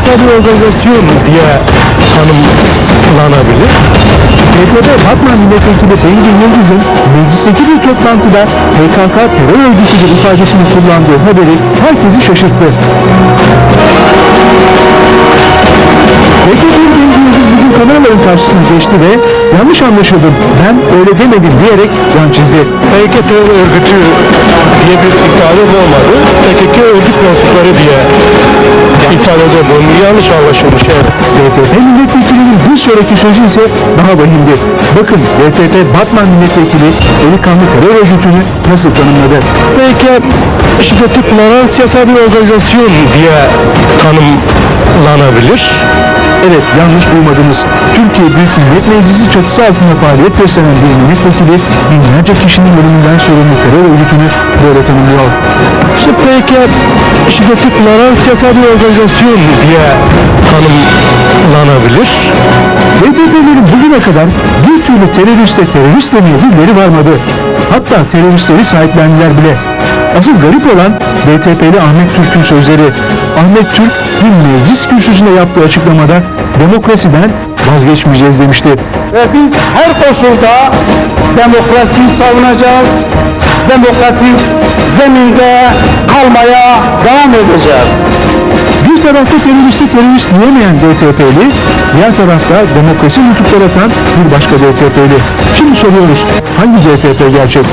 siyasal bir organizasyon diye tanımlanabilir. DTP Batman Milletvekili Engin Yıldız'ın meclisteki bir toplantıda PKK terör örgütüdür ifadesini kullandığı haberi herkesi şaşırttı. DTP'li Engin Yıldız bugün kameraların karşısına geçti ve yanlış anlaşıldım ben öyle demedim diyerek yan çizdi. PKK terör örgütü diye bir ifade olmadı. PKK örgüt mensupları diye ifadede bulundu. Yanlış anlaşılmış evet. DTP milletvekilinin bir sonraki sözü ise daha vahimdi. Bakın DTP Batman milletvekili delikanlı terör örgütünü nasıl tanımladı? Belki şiddeti kullanan siyasal bir organizasyon diye tanımlanabilir. Evet yanlış duymadınız. Türkiye Büyük Millet Meclisi çatısı altında faaliyet gösteren bir milletvekili binlerce kişinin ölümünden sorumlu terör örgütünü böyle tanımlıyor. İşte belki şiddeti kullanan siyasal bir organizasyon diye tanımlanabilir. DTP'lerin bugüne kadar bir türlü teröriste terörist demeye dilleri varmadı. Hatta teröristleri sahiplendiler bile. Asıl garip olan DTP'li Ahmet Türk'ün sözleri. Ahmet Türk bir meclis kürsüsünde yaptığı açıklamada demokrasiden vazgeçmeyeceğiz demişti. Ve biz her koşulda demokrasiyi savunacağız. Demokratik zeminde kalmaya devam edeceğiz. Bir tarafta teröristi terörist diyemeyen DTP'li, diğer tarafta demokrasi nutuklar atan bir başka DTP'li. Şimdi soruyoruz, hangi DTP gerçek?